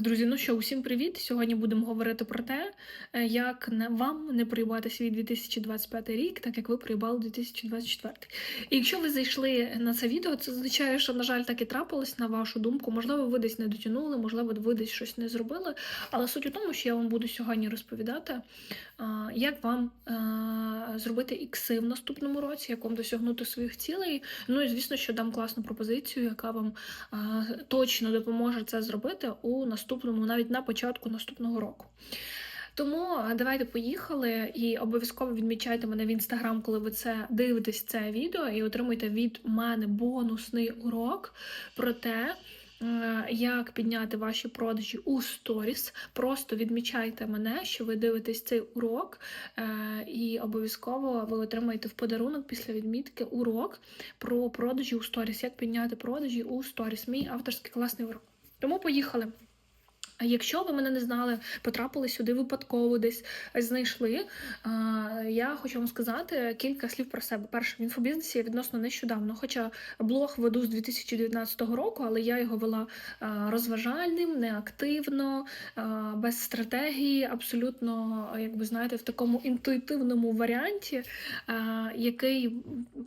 Друзі, ну що, усім привіт! Сьогодні будемо говорити про те, е, як вам не проїбати свій 2025 рік, так як ви проїбали 2024. І якщо ви зайшли на це відео, це означає, що, на жаль, так і трапилось на вашу думку. Можливо, ви десь не дотягнули, можливо, ви десь щось не зробили. Але суть у тому, що я вам буду сьогодні розповідати, як вам зробити ікси в наступному році, як вам досягнути своїх цілей. Ну і звісно, що дам класну пропозицію, яка вам точно допоможе це зробити у наступному, навіть на початку наступного року. Тому давайте поїхали і обов'язково відмічайте мене в інстаграм, коли ви це дивитесь це відео, і отримуйте від мене бонусний урок про те. е, Як підняти ваші продажі у сторіс? Просто відмічайте мене, що ви дивитесь цей урок, е, і обов'язково ви отримаєте в подарунок після відмітки урок про продажі у сторіс. Як підняти продажі у сторіс? Мій авторський класний урок. Тому поїхали. А якщо ви мене не знали, потрапили сюди випадково, десь знайшли, я хочу вам сказати кілька слів про себе. Перше, в інфобізнесі я відносно нещодавно, хоча блог веду з 2019 року, але я його вела розважальним, неактивно, без стратегії, абсолютно, як ви знаєте, в такому інтуїтивному варіанті, який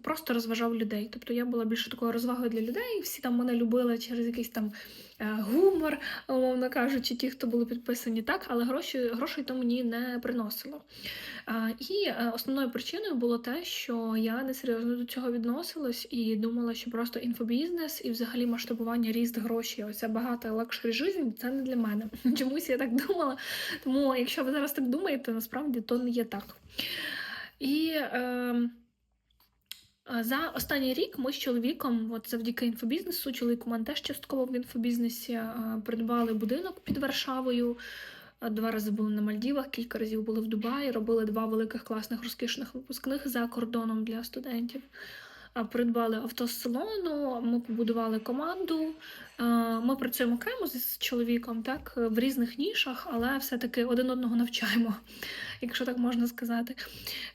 просто розважав людей. Тобто я була більше такою розвагою для людей, всі там мене любили через якийсь там гумор, умовно кажучи, ті, хто були підписані так, але гроші, грошей то мені не приносило. І е, основною причиною було те, що я несерйозно до цього відносилась і думала, що просто інфобізнес і взагалі масштабування ріст грошей, оця багата лакшері жизнь, це не для мене. Чомусь я так думала. Тому, якщо ви зараз так думаєте, насправді то не є так. І е, за останній рік ми з чоловіком, от завдяки інфобізнесу, чоловік у мене теж частково в інфобізнесі, придбали будинок під Варшавою. Два рази були на Мальдівах, кілька разів були в Дубаї, робили два великих класних розкішних випускних за кордоном для студентів. Придбали авто ми побудували команду. Ми працюємо окремо з чоловіком, так, в різних нішах, але все-таки один одного навчаємо, якщо так можна сказати.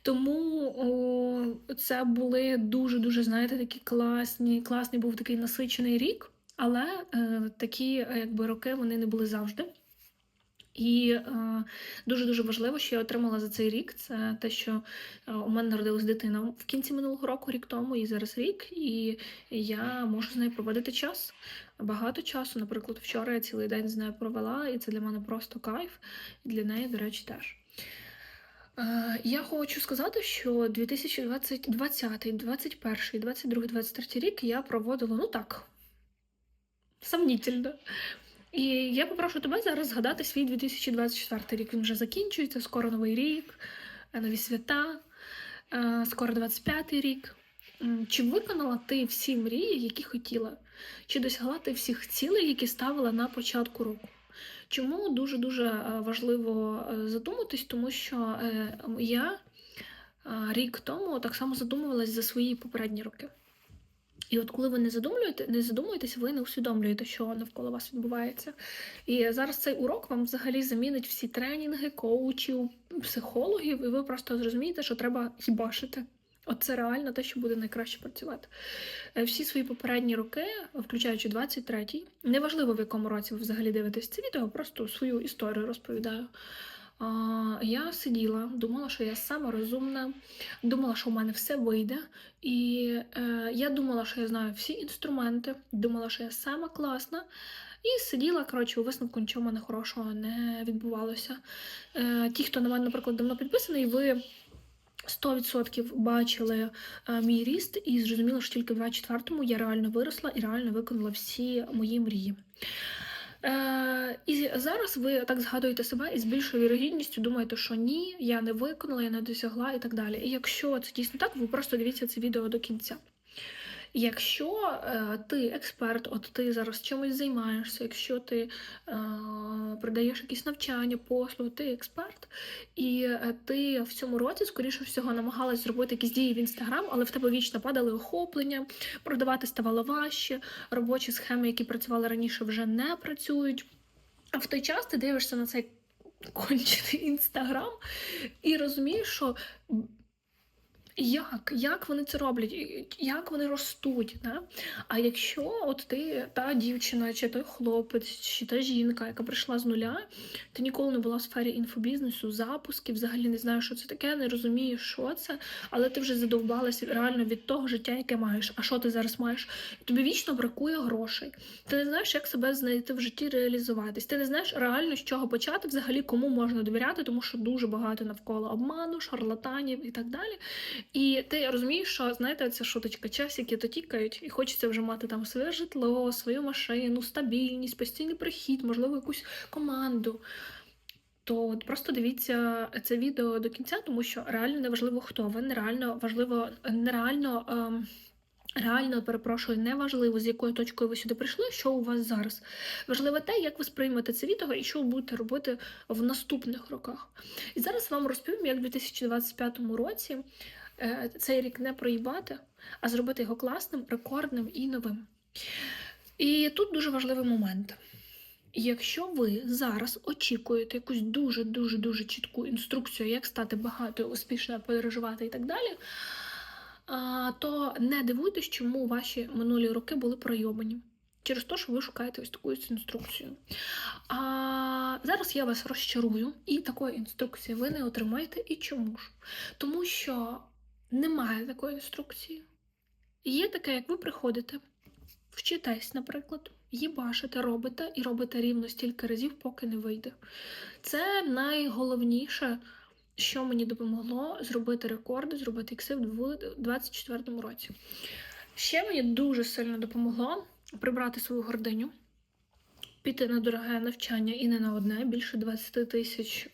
Тому це були дуже-дуже, знаєте, такі класні, класний був такий насичений рік, але е, такі е, якби роки вони не були завжди. І е, дуже-дуже важливо, що я отримала за цей рік, це те, що е, у мене народилась дитина в кінці минулого року, рік тому, і зараз рік, і я можу з нею проводити час, багато часу. Наприклад, вчора я цілий день з нею провела, і це для мене просто кайф, і для неї, до речі, теж. Е, Я хочу сказати, що 2020, 20, 21, 22, 23 рік я проводила, ну так, сомнительно. І я попрошу тебе зараз згадати свій 2024 рік. Він вже закінчується, скоро новий рік, е, нові свята, е, скоро 25 рік. Чи виконала ти всі мрії, які хотіла? Чи досягла ти всіх цілей, які ставила на початку року? Чому дуже дуже е, важливо задуматись, тому що я рік тому так само задумувалась за свої попередні роки. І от коли ви не задумуєте, не задумуєтеся, ви не усвідомлюєте, що навколо вас відбувається. І зараз цей урок вам взагалі замінить всі тренінги, коучів, психологів, і ви просто зрозумієте, що треба їбашити. От це реально те, що буде найкраще працювати. Е, Всі свої попередні роки, включаючи 23-й, неважливо в якому році ви взагалі дивитесь це відео, просто свою історію розповідаю. Я сиділа, думала, що я сама розумна, думала, що у мене все вийде. І е, я думала, що я знаю всі інструменти, думала, що я сама класна. І сиділа, коротше, у висновку нічого в мене хорошого не відбувалося. Е, ті, хто на мене, наприклад, давно підписаний, ви 100% бачили е, мій ріст і зрозуміли, що тільки в 24-му я реально виросла і реально виконала всі мої мрії. Е, і зараз ви так згадуєте себе і з більшою вірогідністю думаєте, що ні, я не виконала, я не досягла і так далі. І якщо це дійсно так, ви просто дивіться це відео до кінця. Якщо е, ти експерт, от ти зараз чимось займаєшся, якщо ти е, продаєш якісь навчання, послуги, ти експерт, і е, ти в цьому році, скоріше всього, намагалась зробити якісь дії в інстаграм, але в тебе вічно падали охоплення, продавати ставало важче, робочі схеми, які працювали раніше, вже не працюють. А в той час ти дивишся на цей кончений інстаграм і розумієш, що Як? Як вони це роблять? Як вони ростуть? Да? А якщо от ти та дівчина, чи той хлопець, чи та жінка, яка прийшла з нуля, ти ніколи не була в сфері інфобізнесу, запусків, взагалі не знаєш, що це таке, не розумієш, що це, але ти вже задовбалася реально від того життя, яке маєш. А що ти зараз маєш? Тобі вічно бракує грошей. Ти не знаєш, як себе знайти в житті, реалізуватись. Ти не знаєш реально, з чого почати, взагалі кому можна довіряти, тому що дуже багато навколо обману, шарлатанів і так далі. І ти розумієш, що знаєте, ця шуточка, часики то тікають, і хочеться вже мати там своє житло, свою машину, стабільність, постійний прихід, можливо, якусь команду. То просто дивіться це відео до кінця, тому що реально не важливо, хто ви, нереально важливо, нереально. Ем... Реально перепрошую, не важливо, з якою точкою ви сюди прийшли, що у вас зараз. Важливо те, як ви сприймете це відео і що ви будете робити в наступних роках. І зараз вам розповім, як в 2025 році цей рік не проїбати, а зробити його класним, рекордним і новим. І тут дуже важливий момент. Якщо ви зараз очікуєте якусь дуже-дуже дуже чітку інструкцію, як стати багатою, успішною, подорожувати і так далі, то не дивуйтесь, чому ваші минулі роки були пройобані. Через те, що ви шукаєте ось таку інструкцію. А зараз я вас розчарую, і такої інструкції ви не отримаєте. І чому ж? Тому що немає такої інструкції. Є таке, як ви приходите, вчитесь, наприклад, їбашите, робите і робите рівно стільки разів, поки не вийде. Це найголовніше, що мені допомогло зробити рекорди, зробити ікси в 2024 році. Ще мені дуже сильно допомогло прибрати свою гординю, піти на дороге навчання і не на одне, більше 20 тисяч,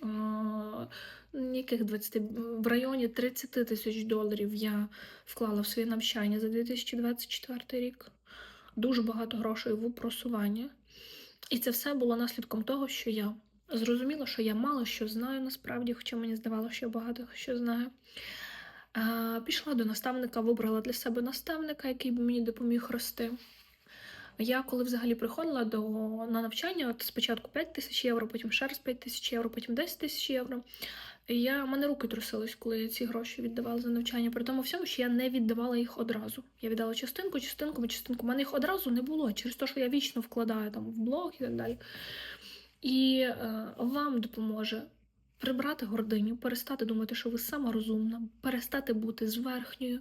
яких 20, в районі 30 тисяч доларів я вклала в своє навчання за 2024 рік. Дуже багато грошей в просування. І це все було наслідком того, що я зрозуміла, що я мало що знаю насправді, хоча мені здавалося, що я багато що знаю. Пішла до наставника, вибрала для себе наставника, який би мені допоміг рости. Я коли взагалі приходила до, на навчання, от спочатку 5 тисяч євро, потім ще раз 5 тисяч євро, потім 10 тисяч євро. Я, в мене руки трусились, коли я ці гроші віддавала за навчання. При тому всьому, що я не віддавала їх одразу. Я віддала частинку, частинку, частинку. У мене їх одразу не було через те, що я вічно вкладаю там в блог і так далі. І е, вам допоможе прибрати гординю, перестати думати, що ви сама розумна, перестати бути зверхньою,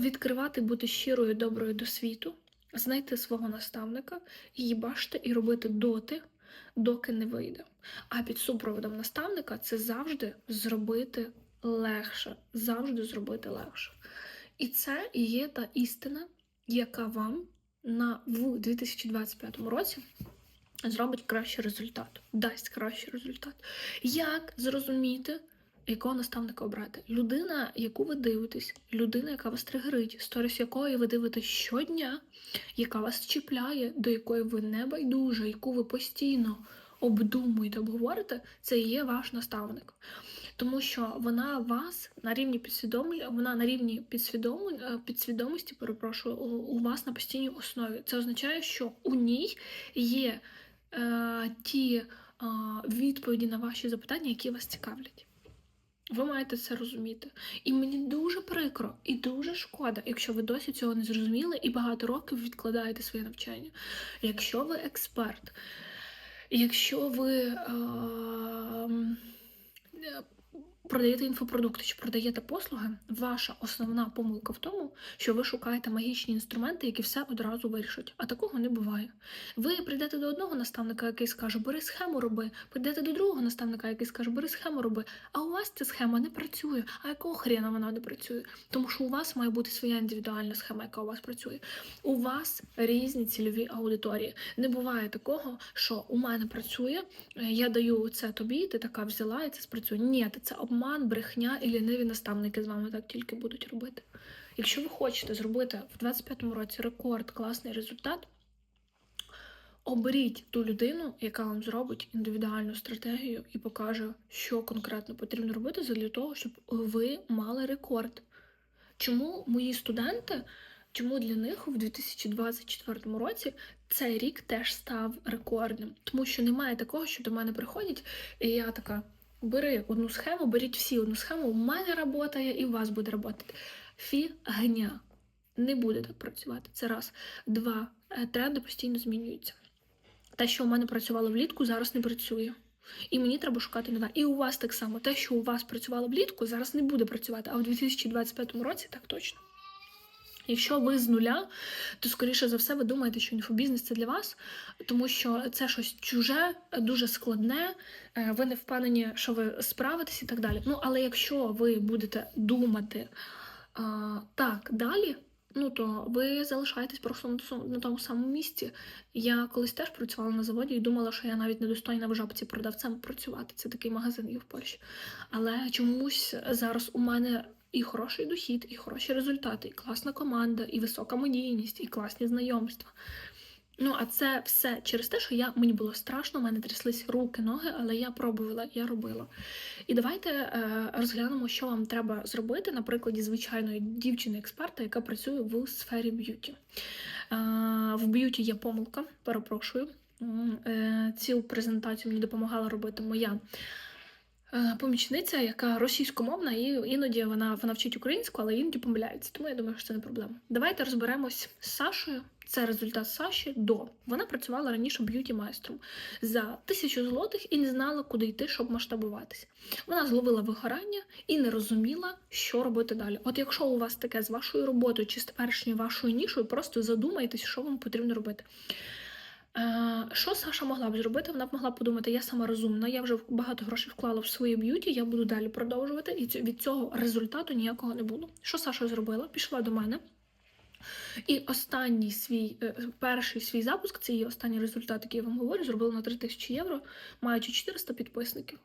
відкривати, бути щирою, доброю до світу, знайти свого наставника, її бачити і робити доти, доки не вийде. А під супроводом наставника це завжди зробити легше, завжди зробити легше. І це є та істина, яка вам на в 2025 році зробить кращий результат, дасть кращий результат. Як зрозуміти, якого наставника обрати? Людина, яку ви дивитесь, людина, яка вас тригерить, сторіс якої ви дивитесь щодня, яка вас чіпляє, до якої ви не байдуже, яку ви постійно обдумуєте, обговорите, це є ваш наставник. Тому що вона вас на рівні підсвідомлення, вона на рівні підсвідом... підсвідомості, перепрошую, у вас на постійній основі. Це означає, що у ній є е, ті е, відповіді на ваші запитання, які вас цікавлять. Ви маєте це розуміти. І мені дуже прикро і дуже шкода, якщо ви досі цього не зрозуміли і багато років відкладаєте своє навчання. Якщо ви експерт, якщо ви е, продаєте інфопродукти чи продаєте послуги, ваша основна помилка в тому, що ви шукаєте магічні інструменти, які все одразу вирішать. А такого не буває. Ви прийдете до одного наставника, який скаже, бери схему роби, прийдете до другого наставника, який скаже, бери схему роби. А у вас ця схема не працює. А якого хрена вона не працює? Тому що у вас має бути своя індивідуальна схема, яка у вас працює. У вас різні цільові аудиторії. Не буває такого, що у мене працює, я даю це тобі, ти така взяла і це спрацює. Ні, це обман, брехня і ліниві наставники з вами так тільки будуть робити. Якщо ви хочете зробити в 25-му році рекорд, класний результат, оберіть ту людину, яка вам зробить індивідуальну стратегію і покаже, що конкретно потрібно робити для того, щоб ви мали рекорд. Чому мої студенти, чому для них в 2024 році цей рік теж став рекордним? Тому що немає такого, що до мене приходять, і я така. Бери одну схему, беріть всі одну схему. У мене працює і у вас буде працювати. Фігня. Не буде так працювати. Це раз. Два. Е, Тренди постійно змінюються. Те, що у мене працювало влітку, зараз не працює. І мені треба шукати нове. І у вас так само. Те, що у вас працювало влітку, зараз не буде працювати. А в 2025 році так точно. Якщо ви з нуля, то скоріше за все ви думаєте, що інфобізнес це для вас, тому що це щось чуже, дуже складне, е, ви не впевнені, що ви справитесь і так далі. Ну, але якщо ви будете думати а, так далі, ну то ви залишаєтесь просто на тому самому місці. Я колись теж працювала на заводі і думала, що я навіть недостойна в жабці продавцем працювати. Це такий магазин є в Польщі. Але чомусь зараз у мене і хороший дохід, і хороші результати, і класна команда, і висока медійність, і класні знайомства. Ну, а це все через те, що я мені було страшно, у мене тряслись руки, ноги, але я пробувала, я робила. І давайте е, розглянемо, що вам треба зробити на прикладі звичайної дівчини-експерта, яка працює в сфері б'юті. Е, в б'юті є помилка, перепрошую. Е, цю презентацію мені допомагала робити моя помічниця, яка російськомовна, і іноді вона, вона вчить українську, але іноді помиляється. Тому я думаю, що це не проблема. Давайте розберемось з Сашою. Це результат Саші до. Вона працювала раніше б'юті майстром за тисячу злотих і не знала, куди йти, щоб масштабуватися. Вона зловила вигорання і не розуміла, що робити далі. От якщо у вас таке з вашою роботою чи з теперішньою вашою нішою, просто задумайтесь, що вам потрібно робити. Що Саша могла б зробити? Вона б могла подумати, я сама розумна, я вже багато грошей вклала в своє б'юті, я буду далі продовжувати, і від цього результату ніякого не було. Що Саша зробила? Пішла до мене. І останній свій, е, перший свій запуск, це її останній результат, який я вам говорю, зробила на 3000 євро, маючи 400 підписників.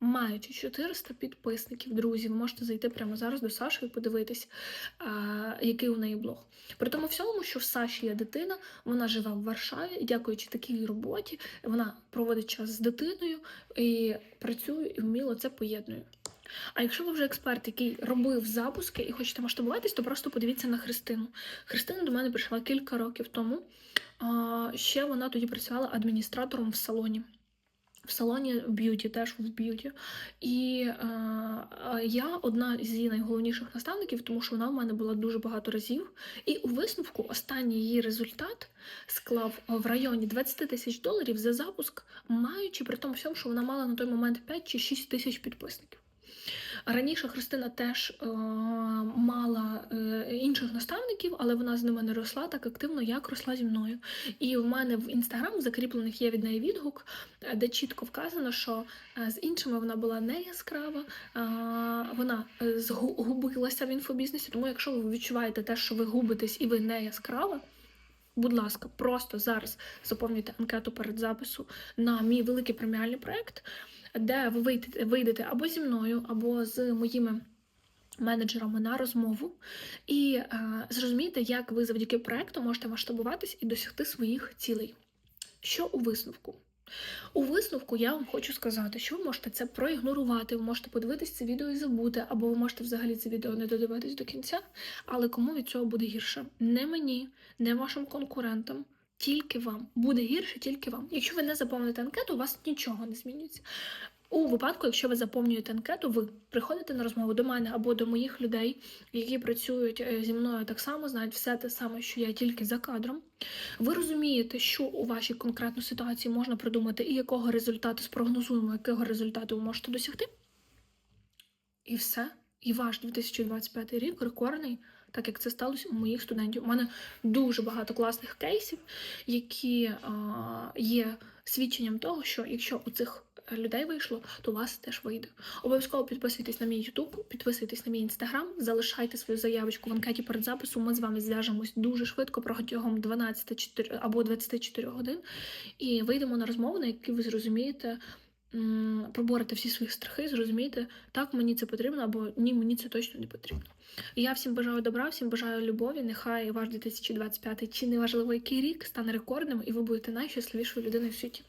Маючи 400 підписників, друзі, ви можете зайти прямо зараз до Саші і подивитись, а, який у неї блог. При тому всьому, що в Саші є дитина, вона живе в Варшаві, дякуючи такій роботі, вона проводить час з дитиною і працює і вміло це поєднує. А якщо ви вже експерт, який робив запуски і хочете масштабуватись, то просто подивіться на Христину. Христина до мене прийшла кілька років тому. А, ще вона тоді працювала адміністратором в салоні. В салоні б'юті, теж в б'юті. І е, е, я одна з найголовніших наставників, тому що вона в мене була дуже багато разів. І у висновку останній її результат склав в районі 20 тисяч доларів за запуск, маючи при тому всьому, що вона мала на той момент 5 чи 6 тисяч підписників. Раніше Христина теж е, мала е, інших наставників, але вона з ними не росла так активно, як росла зі мною. І в мене в інстаграм закріплених є від неї відгук, е, де чітко вказано, що е, з іншими вона була не яскрава, е, вона е, згубилася в інфобізнесі. Тому, якщо ви відчуваєте те, що ви губитесь і ви не яскрава. Будь ласка, просто зараз заповнюйте анкету перед запису на мій великий преміальний проект, де ви вийдете, вийдете або зі мною, або з моїми менеджерами на розмову, і е, зрозумієте, як ви завдяки проекту можете масштабуватись і досягти своїх цілей. Що у висновку? У висновку я вам хочу сказати, що ви можете це проігнорувати, ви можете подивитись це відео і забути, або ви можете взагалі це відео не додивитись до кінця, але кому від цього буде гірше? Не мені, не вашим конкурентам, тільки вам. Буде гірше тільки вам. Якщо ви не заповните анкету, у вас нічого не змінюється. У випадку, якщо ви заповнюєте анкету, ви приходите на розмову до мене або до моїх людей, які працюють е, зі мною так само, знають все те саме, що я тільки за кадром. Ви розумієте, що у вашій конкретній ситуації можна придумати і якого результату спрогнозуємо, якого результату ви можете досягти. І все. І ваш 2025 рік рекордний, так як це сталося у моїх студентів. У мене дуже багато класних кейсів, які є свідченням того, що якщо у цих людей вийшло, то у вас теж вийде. Обов'язково підписуйтесь на мій YouTube, підписуйтесь на мій інстаграм, залишайте свою заявочку в анкеті перед записом. Ми з вами зв'яжемось дуже швидко протягом 12 4 або 24 годин, і вийдемо на розмову, на якій ви зрозумієте. Проборете всі свої страхи, зрозумієте, так мені це потрібно, або ні, мені це точно не потрібно. Я всім бажаю добра, всім бажаю любові. Нехай ваш 2025 чи неважливо який рік стане рекордним, і ви будете найщасливішою людиною в світі.